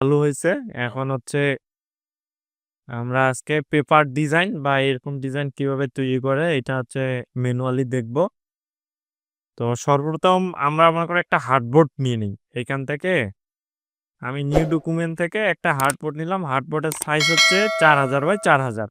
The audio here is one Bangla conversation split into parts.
চালু হয়েছে। এখন হচ্ছে আমরা আজকে পেপার ডিজাইন বা এরকম ডিজাইন কীভাবে তৈরি করে, এটা হচ্ছে ম্যানুয়ালি দেখব। তো সর্বপ্রথম আমরা মনে করে একটা হার্ডবোর্ড নিয়ে নিই। এখান থেকে আমি নিউ ডকুমেন্ট থেকে একটা হার্ডবোর্ড নিলাম। হার্ডবোর্ডের সাইজ হচ্ছে চার হাজার বাই চার হাজার।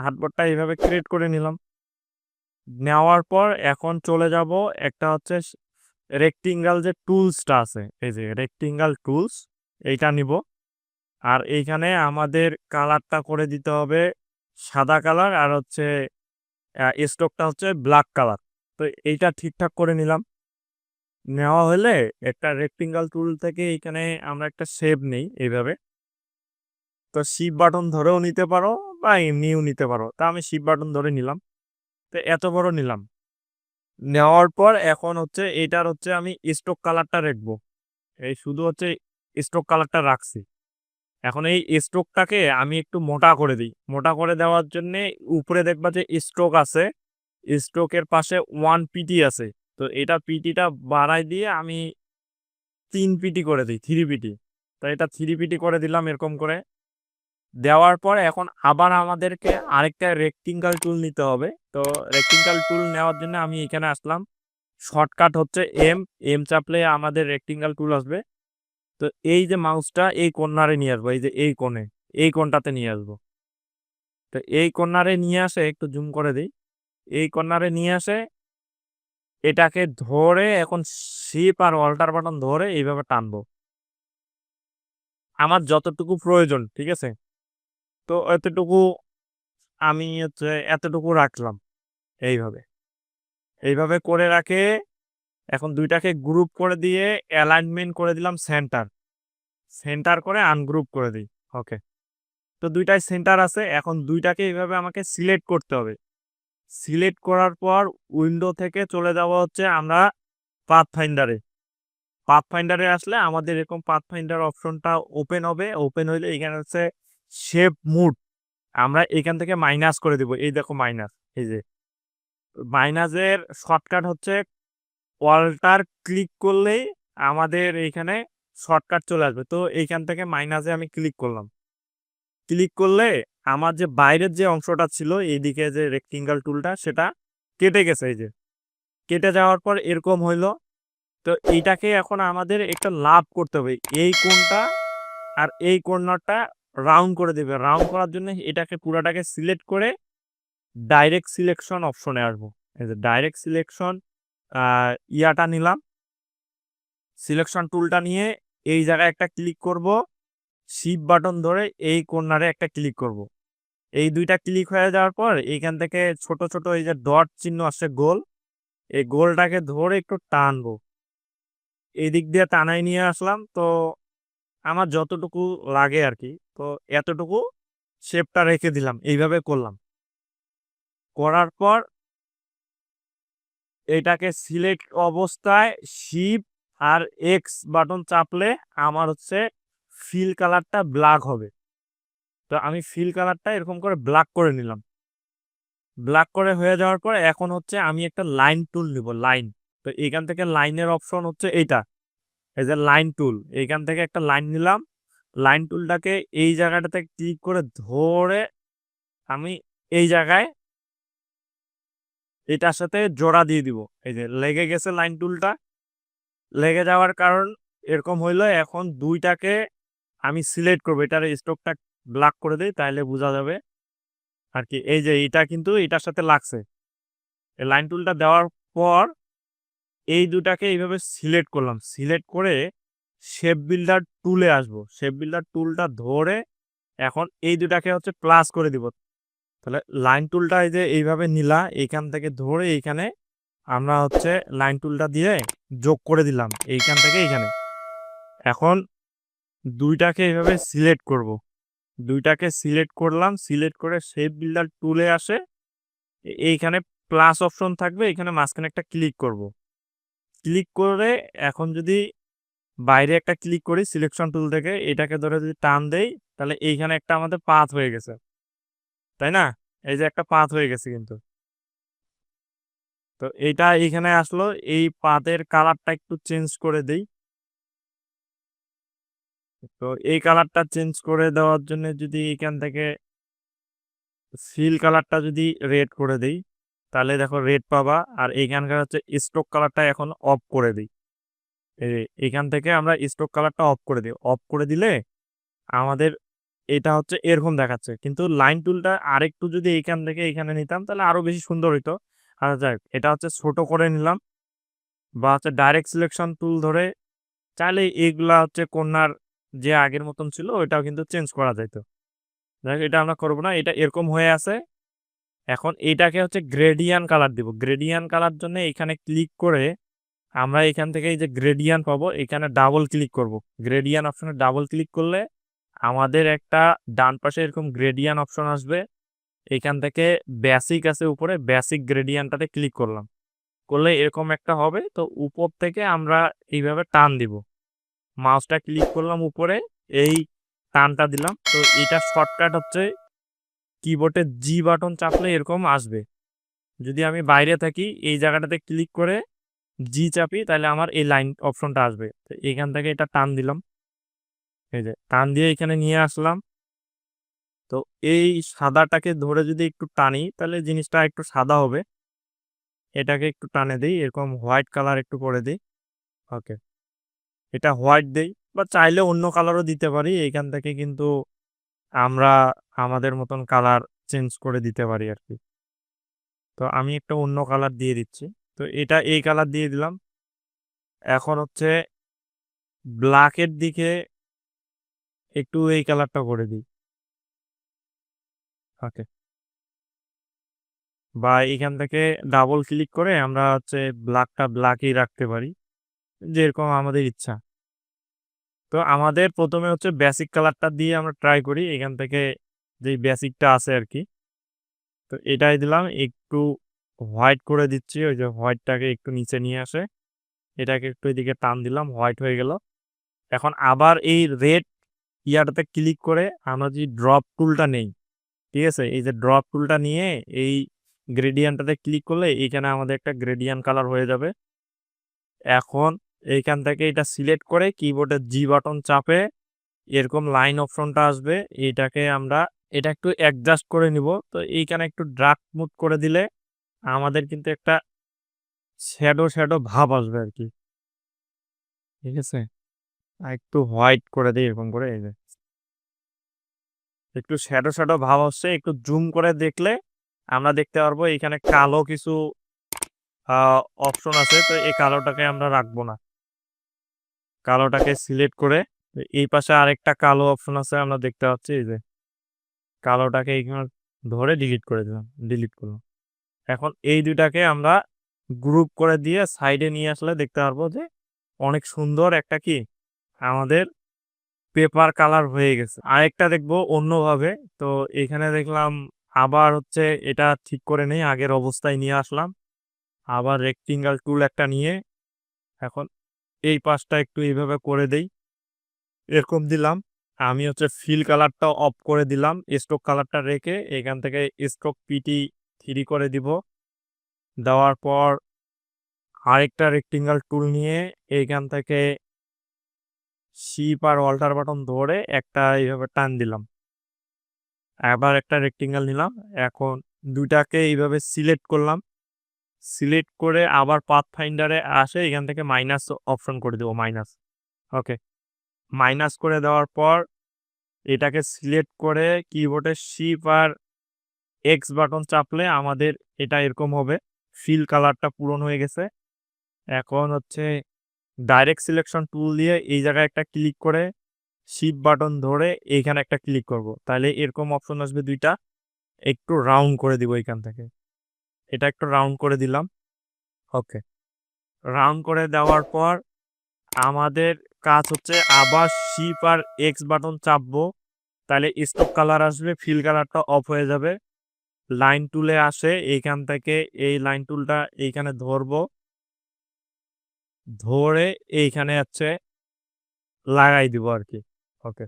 হার্ডবোর্ডটা এইভাবে ক্রিয়েট করে নিলাম। নেওয়ার পর এখন চলে যাব একটা হচ্ছে রেক্টিঙ্গাল যে টুলসটা আছে, এই যে রেক্টিঙ্গাল টুলস এইটা নিব। আর এইখানে আমাদের কালারটা করে দিতে হবে সাদা কালার আর হচ্ছে স্টকটা হচ্ছে ব্ল্যাক কালার। তো এইটা ঠিকঠাক করে নিলাম। নেওয়া হলে একটা রেক্টিঙ্গাল টুল থেকে এইখানে আমরা একটা শেপ নেই এইভাবে। তো শিপ বাটন ধরেও নিতে পারো বা এমনিও নিতে পারো। তা আমি শিপ বাটন ধরে নিলাম। তো এত বড় নিলাম। নেওয়ার পর এখন হচ্ছে এটার হচ্ছে আমি স্টক কালারটা রাখব। এই শুধু হচ্ছে স্টক কালারটা রাখছি। এখন এই স্ট্রোকটাকে আমি একটু মোটা করে দিই। মোটা করে দেওয়ার জন্যে উপরে দেখবা যে স্ট্রোক আছে। স্ট্রোকের পাশে ওয়ান পিটি আছে। তো এটা পিটিটা বাড়াই দিয়ে আমি তিন পিটি করে দিই থ্রি পিটি তো এটা থ্রি পিটি করে দিলাম এরকম করে। দেওয়ার পর এখন আবার আমাদেরকে আরেকটা রেক্টিঙ্গাল টুল নিতে হবে। তো রেক্টিঙ্গাল টুল নেওয়ার জন্য আমি এখানে আসলাম। শর্টকাট হচ্ছে এম এম চাপলে আমাদের রেক্টিঙ্গাল টুল আসবে। তো এই যে মাউসটা এই কর্নারে নিয়ে আসব, এই যে এই কোণে, এই কোণটাতে নিয়ে আসব। তো এই কর্নারে নিয়ে আসে, একটু জুম করে দিই। এই কর্নারে নিয়ে আসে, এটাকে ধরে এখন শিপ আর অল্টার বাটন ধরে এইভাবে টানবো। আমার যতটুকু প্রয়োজন, ঠিক আছে? তো এতটুকু আমি হচ্ছে এতটুকু রাখলাম, এইভাবে। এইভাবে করে রাখে এখন দুইটাকে গ্রুপ করে দিয়ে অ্যালাইনমেন্ট করে দিলাম সেন্টার সেন্টার করে আনগ্রুপ করে দিই ওকে তো দুইটাই সেন্টার আছে, এখন দুইটাকে এইভাবে আমাকে সিলেক্ট করতে হবে। সিলেক্ট করার পর উইন্ডো থেকে চলে যাওয়া হচ্ছে আমরা পাথ ফাইন্ডারে পাথ ফাইন্ডারে আসলে আমাদের এরকম পাথ ফাইন্ডার অপশনটা ওপেন হবে ওপেন হইলে এখানে হচ্ছে শেপ মুড আমরা এখান থেকে মাইনাস করে দিব, এই দেখো মাইনাস এই যে। মাইনাসের শর্টকাট হচ্ছে ওয়ালটার ক্লিক করলেই আমাদের এইখানে শর্টকাট চলে আসবে। তো এইখান থেকে মাইনাসে আমি ক্লিক করলাম। ক্লিক করলে আমার যে বাইরের যে অংশটা ছিল, এইদিকে যে রেক্টিঙ্গাল টুলটা সেটা কেটে গেছে এই যে। কেটে যাওয়ার পর এরকম হইল। তো এইটাকে এখন আমাদের একটা লাভ করতে হবে। এই কোনটা আর এই কর্নারটা রাউন্ড করে দেবে। রাউন্ড করার জন্য এটাকে পুরাটাকে সিলেক্ট করে ডাইরেক্ট সিলেকশন অপশনে আসব। এই যে ডাইরেক্ট সিলেকশন ইয়াটা নিলাম। সিলেকশন টুলটা নিয়ে এই জায়গায় একটা ক্লিক করব। শিপ বাটন ধরে এই কর্নারে একটা ক্লিক করব। এই দুইটা ক্লিক হয়ে যাওয়ার পর এইখান থেকে ছোট ছোট এই যে ডট চিহ্ন আসছে গোল, এই গোলটাকে ধরে একটু টানবো। এই দিক দিয়ে টানাই নিয়ে আসলাম। তো আমার যতটুকু লাগে আর কি তো এতটুকু শেপটা রেখে দিলাম। এইভাবে করলাম। করার পর এটাকে সিলেক্ট অবস্থায় শিপ আর এক্স বাটন চাপলে আমার হচ্ছে ফিল কালারটা ব্ল্যাক হবে। তো আমি ফিল কালারটা এরকম করে ব্ল্যাক করে নিলাম। ব্ল্যাক করে হয়ে যাওয়ার পর এখন হচ্ছে আমি একটা লাইন টুল নিব, লাইন। তো এইখান থেকে লাইনের অপশন হচ্ছে এইটা, এই যে লাইন টুল। এইখান থেকে একটা লাইন নিলাম। লাইন টুলটাকে এই জায়গাটাতে ক্লিক করে ধরে আমি এই জায়গায় এটার সাথে জোড়া দিয়ে দিব। এই যে লেগে গেছে লাইন টুলটা লেগে যাওয়ার কারণ এরকম হইল, এখন দুইটাকে আমি সিলেক্ট করব। এটার স্টকটা ব্লাক করে দিই তাহলে বোঝা যাবে আর কি। এই যে এটা কিন্তু এটার সাথে লাগছে। এই লাইন টুলটা দেওয়ার পর এই দুটাকে এইভাবে সিলেক্ট করলাম। সিলেক্ট করে শেপ বিল্ডার টুলে আসব। শেপ বিল্ডার টুলটা ধরে এখন এই দুটাকে হচ্ছে প্লাস করে দিব। তাহলে লাইন টুলটা এই যে এইভাবে নিলা, এইখান থেকে ধরে এইখানে আমরা হচ্ছে লাইন টুলটা দিয়ে যোগ করে দিলাম, এইখান থেকে এইখানে এখন দুইটাকে এইভাবে সিলেক্ট করব। দুইটাকে সিলেক্ট করলাম সিলেক্ট করে শেপ বিল্ডার টুলে আসে এইখানে প্লাস অপশন থাকবে এখানে মাঝখানে একটা ক্লিক করব। ক্লিক করে এখন যদি বাইরে একটা ক্লিক করি সিলেকশন টুল থেকে, এটাকে ধরে যদি টান দেই, তাহলে এইখানে একটা আমাদের পাথ হয়ে গেছে তাই না? এই যে একটা পাত হয়ে গেছে কিন্তু। তো এটা এইখানে আসলো, এই পাতের কালারটা একটু চেঞ্জ করে দেই। তো এই কালারটা চেঞ্জ করে দেওয়ার জন্য যদি এখান থেকে সিল কালারটা যদি রেড করে দেই, তাহলে দেখো রেড পাবা। আর এইখানকার হচ্ছে স্ট্রোক কালারটা এখন অফ করে দিই। এখান থেকে আমরা স্ট্রোক কালারটা অফ করে দিই। অফ করে দিলে আমাদের এটা হচ্ছে এরকম দেখাচ্ছে। কিন্তু লাইন টুলটা আরেকটু যদি এইখান থেকে এখানে নিতাম, তাহলে আরও বেশি সুন্দর হইতো। আর যাক এটা হচ্ছে ছোট করে নিলাম বা হচ্ছে ডাইরেক্ট সিলেকশন টুল ধরে চাইলে এইগুলা হচ্ছে কন্যার যে আগের মতন ছিল, ওইটাও কিন্তু চেঞ্জ করা যাইতো। দেখ এটা আমরা করব না, এটা এরকম হয়ে আছে। এখন এইটাকে হচ্ছে গ্রেডিয়ান কালার দিব। গ্রেডিয়ান কালার জন্য এখানে ক্লিক করে আমরা এখান থেকে এই যে গ্রেডিয়ান পাবো এখানে ডাবল ক্লিক করব। গ্রেডিয়ান অপশনে ডাবল ক্লিক করলে আমাদের একটা ডান পাশে এরকম গ্রেডিয়ান অপশন আসবে। এখান থেকে বেসিক আছে উপরে বেসিক গ্রেডিয়ানটাতে ক্লিক করলাম। করলে এরকম একটা হবে, তো উপর থেকে আমরা এইভাবে টান দিব। মাউসটা ক্লিক করলাম উপরে, এই টানটা দিলাম, তো এটা শর্টকাট হচ্ছে কিবোর্ডে জি বাটন চাপলে এরকম আসবে। যদি আমি বাইরে থাকি, এই জায়গাটাতে ক্লিক করে জি চাপি, তাহলে আমার এই লাইন অপশনটা আসবে। তো এখান থেকে এটা টান দিলাম। এই যে টান দিয়ে এখানে নিয়ে আসলাম। তো এই সাদাটাকে ধরে যদি একটু টানি, তাহলে জিনিসটা একটু সাদা হবে। এটাকে একটু টানে দিই, এরকম হোয়াইট কালার একটু করে দিই। ওকে। এটা হোয়াইট দেই, বা চাইলে অন্য কালারও দিতে পারি। এইখান থেকে কিন্তু আমরা আমাদের মতন কালার চেঞ্জ করে দিতে পারি আর কি তো আমি একটা অন্য কালার দিয়ে দিচ্ছি। তো এটা এই কালার দিয়ে দিলাম। এখন হচ্ছে ব্ল্যাকের দিকে একটু এই কালারটা করে দিই। ওকে। বা এখান থেকে ডাবল ক্লিক করে আমরা হচ্ছে ব্ল্যাকটা ব্ল্যাকই রাখতে পারি, যেরকম আমাদের ইচ্ছা। তো আমাদের প্রথমে হচ্ছে বেসিক কালারটা দিয়ে আমরা ট্রাই করি, এখান থেকে যে বেসিকটা আছে আর কি তো এটাই দিলাম, একটু হোয়াইট করে দিচ্ছি, ওই যে হোয়াইটটাকে একটু নিচে নিয়ে আসে। এটাকে একটু এদিকে টান দিলাম হোয়াইট হয়ে গেল। এখন আবার এই রেড ইয়ারটাতে ক্লিক করে আমরা যদি ড্রপ টুলটা নেই, ঠিক আছে? এই যে ড্রপ টুলটা নিয়ে এই গ্রেডিয়ানটাতে ক্লিক করলে এইখানে আমাদের একটা গ্রেডিয়ান কালার হয়ে যাবে। এখন এইখান থেকে এটা সিলেক্ট করে কিবোর্ডের জি বাটন চাপে এরকম লাইন অপশনটা আসবে। এটাকে আমরা, এটা একটু অ্যাডজাস্ট করে নিব। তো এইখানে একটু ড্রাক মুড করে দিলে আমাদের কিন্তু একটা শ্যাডো শ্যাডো ভাব আসবে আর কি। ঠিক আছে? একটু হোয়াইট করে দিই এরকম করে, এই যে। একটু শ্যাডো শ্যাডো ভাব হচ্ছে একটু জুম করে দেখলে আমরা দেখতে পারব এখানে কালো কিছু অপশন আছে, তো এই কালোটাকে আমরা রাখব না। কালোটাকে সিলেক্ট করে এই পাশে আরেকটা কালো অপশন আছে, আমরা দেখতে পাচ্ছি, এই যে। কালোটাকে এখানে ধরে ডিলিট করে দিলাম ডিলিট করলাম। এখন এই দুইটাকে আমরা গ্রুপ করে দিয়ে সাইডে নিয়ে আসলে দেখতে পারব যে অনেক সুন্দর একটা কি আমাদের পেপার কালার হয়ে গেছে। আরেকটা দেখব অন্যভাবে। তো এখানে দেখলাম আবার হচ্ছে এটা ঠিক করে নেই, আগের অবস্থায় নিয়ে আসলাম। আবার রেক্টিঙ্গাল টুল একটা নিয়ে এখন এই পাশটা একটু এইভাবে করে দেই। এরকম দিলাম। আমি হচ্ছে ফিল কালারটা অফ করে দিলাম। স্ট্রোক কালারটা রেখে এখান থেকে স্ট্রোক পিটি থ্রি করে দিব। দেওয়ার পর আরেকটা রেক্টিঙ্গাল টুল নিয়ে এইখান থেকে শিপ আর অল্টার বাটন ধরে একটা এইভাবে টান দিলাম। আবার একটা রেক্টিঙ্গাল নিলাম। এখন দুইটাকে এইভাবে সিলেক্ট করলাম। সিলেক্ট করে আবার পাথ ফাইন্ডারে আসে, এখান থেকে মাইনাস অপশন করে দেবো মাইনাস ওকে মাইনাস করে দেওয়ার পর এটাকে সিলেক্ট করে কিবোর্ডে শিপ আর এক্স বাটন চাপলে আমাদের এটা এরকম হবে। ফিল কালারটা পূরণ হয়ে গেছে। এখন হচ্ছে ডাইরেক্ট সিলেকশন টুল দিয়ে এই জায়গায় একটা ক্লিক করে শিপ বাটন ধরে এইখানে একটা ক্লিক করব। তাহলে এরকম অপশন আসবে দুইটা। একটু রাউন্ড করে দিব এখান থেকে। এটা একটু রাউন্ড করে দিলাম। ওকে রাউন্ড করে দেওয়ার পর আমাদের কাজ হচ্ছে আবার শিপ আর এক্স বাটন চাপবো। তাহলে স্টক কালার আসবে ফিল কালারটা অফ হয়ে যাবে। লাইন টুলে আসে, এইখান থেকে এই লাইন টুলটা এইখানে ধরবো। ধরে এইখানে হচ্ছে লাগাই দিব আর কি ওকে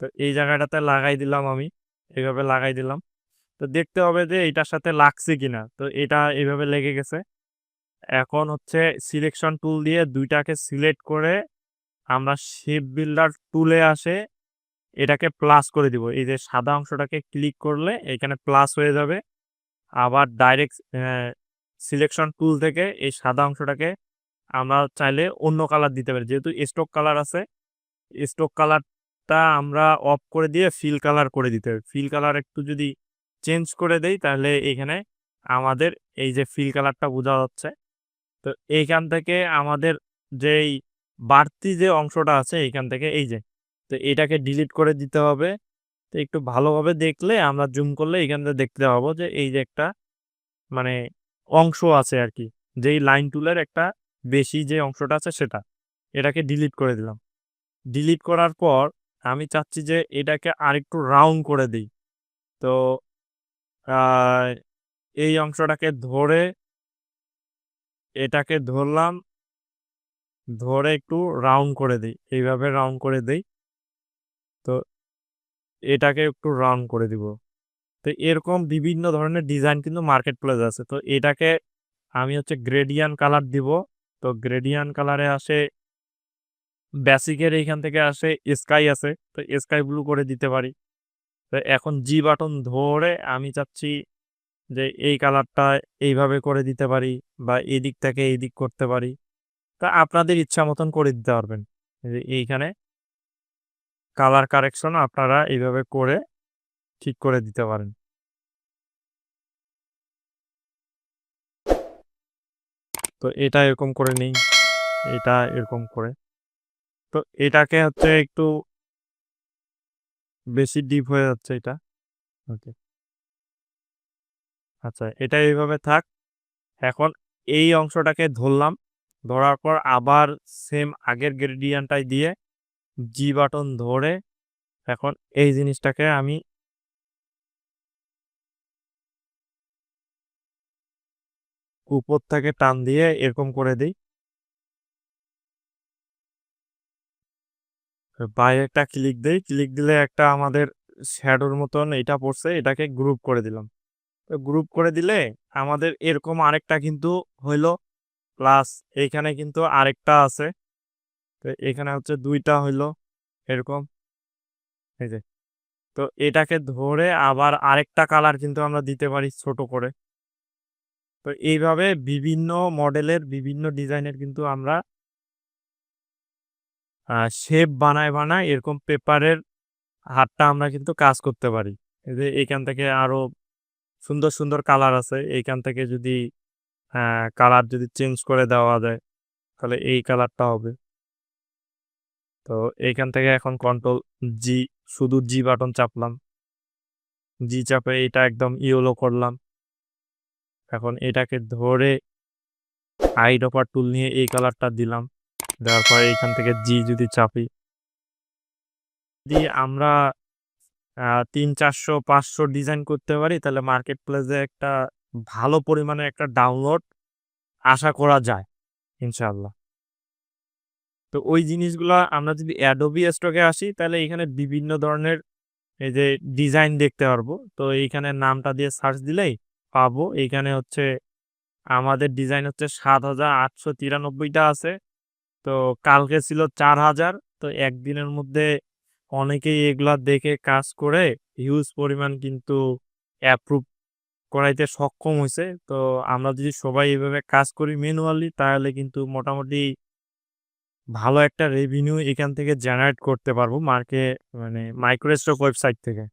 তো এই জায়গাটাতে লাগাই দিলাম আমি। এইভাবে লাগাই দিলাম। তো দেখতে হবে যে এটার সাথে লাগছে কিনা। তো এটা এইভাবে লেগে গেছে। এখন হচ্ছে সিলেকশন টুল দিয়ে দুইটাকে সিলেক্ট করে আমরা শেপ বিল্ডার টুলে আসে এটাকে প্লাস করে দিব। এই যে সাদা অংশটাকে ক্লিক করলে এখানে প্লাস হয়ে যাবে। আবার ডাইরেক্ট সিলেকশন টুল থেকে এই সাদা অংশটাকে আমরা চাইলে অন্য কালার দিতে পারি। যেহেতু স্টক কালার আছে স্টক কালারটা আমরা অফ করে দিয়ে ফিল কালার করে দিতে হবে। ফিল কালার একটু যদি চেঞ্জ করে দেই, তাহলে এখানে আমাদের এই যে ফিল কালারটা বোঝা যাচ্ছে। তো এইখান থেকে আমাদের যেই বাড়তি যে অংশটা আছে, এইখান থেকে এই যে, তো এটাকে ডিলিট করে দিতে হবে। তো একটু ভালোভাবে দেখলে আমরা জুম করলে এখান থেকে দেখতে পাবো যে এই যে একটা মানে অংশ আছে আর কি, যেই লাইন টুলের একটা বেশি যে অংশটা আছে সেটা। এটাকে ডিলিট করে দিলাম। ডিলিট করার পর আমি চাচ্ছি যে এটাকে আরেকটু রাউন্ড করে দিই। তো এই অংশটাকে ধরে এটাকে ধরলাম, ধরে একটু রাউন্ড করে দিই। এইভাবে রাউন্ড করে দিই। তো, এটাকে একটু রাউন্ড করে দিব। তো এরকম বিভিন্ন ধরনের ডিজাইন কিন্তু মার্কেট প্লেস আছে। তো এটাকে আমি হচ্ছে গ্রেডিয়ান কালার দিব। তো গ্রেডিয়ান কালারে আসে বেসিকের এইখান থেকে আসে স্কাই আছে, তো স্কাই ব্লু করে দিতে পারি। তো এখন জি বাটন ধরে আমি চাচ্ছি যে এই কালারটা এইভাবে করে দিতে পারি বা এই থেকে এই দিক করতে পারি। তা আপনাদের ইচ্ছা মতন করে দিতে পারবেন। এইখানে কালার কারেকশন আপনারা এইভাবে করে ঠিক করে দিতে পারেন। তো এটা এরকম করে নেই, এটা এরকম করে। তো এটাকে হচ্ছে একটু বেশি ডিপ হয়ে যাচ্ছে এটা। ওকে। আচ্ছা এটা এইভাবে থাক। এখন এই অংশটাকে ধরলাম। ধরার পর আবার সেম আগের গ্রেডিয়ানটাই দিয়ে জি বাটন ধরে এখন এই জিনিসটাকে আমি উপর থেকে টান দিয়ে এরকম করে দিই। বাইরে একটা ক্লিক দেই, ক্লিক দিলে একটা আমাদের শ্যাডোর মতন এটা পড়ছে, এটাকে গ্রুপ করে দিলাম। তো গ্রুপ করে দিলে আমাদের এরকম আরেকটা কিন্তু হইল, প্লাস এইখানে কিন্তু আরেকটা আছে। তো এখানে হচ্ছে দুইটা হইল, এরকম। এই যে। তো এটাকে ধরে আবার আরেকটা কালার কিন্তু আমরা দিতে পারি ছোট করে। তো এইভাবে বিভিন্ন মডেলের, বিভিন্ন ডিজাইনের কিন্তু আমরা শেপ বানায় বানায় এরকম পেপারের হাতটা আমরা কিন্তু কাজ করতে পারি। যে এইখান থেকে আরও সুন্দর সুন্দর কালার আছে। এইখান থেকে যদি কালার যদি চেঞ্জ করে দেওয়া যায়, তাহলে এই কালারটা হবে। তো এইখান থেকে এখন কন্ট্রোল জি শুধু জি বাটন চাপলাম। জি চাপে এটা একদম ইয়েলো করলাম। এখন এটাকে ধরে হাইড অপার টুল নিয়ে এই কালারটা দিলাম। দেওয়ার পরে এখান থেকে জি যদি চাপি। যদি আমরা তিন চারশো, পাঁচশো ডিজাইন করতে পারি, তাহলে মার্কেট প্লেসে একটা ভালো পরিমাণে একটা ডাউনলোড আশা করা যায় ইনশাল্লাহ তো ওই জিনিসগুলো আমরা যদি অ্যাডোবি স্টকে আসি, তাহলে এখানে বিভিন্ন ধরনের এই যে ডিজাইন দেখতে পারব। তো এইখানে নামটা দিয়ে সার্চ দিলেই পাবো। এখানে হচ্ছে আমাদের ডিজাইন হচ্ছে সাত হাজার আটশো তিরানব্বইটা আছে। তো কালকে ছিল চার হাজার। তো একদিনের মধ্যে অনেকেই এগুলা দেখে কাজ করে হিউজ পরিমাণ কিন্তু অ্যাপ্রুভ করাইতে সক্ষম হয়েছে তো আমরা যদি সবাই এভাবে কাজ করি ম্যানুয়ালি তাহলে কিন্তু মোটামুটি ভালো একটা রেভিনিউ এখান থেকে জেনারেট করতে পারব মার্কে মানে মাইক্রোস্টক ওয়েবসাইট থেকে।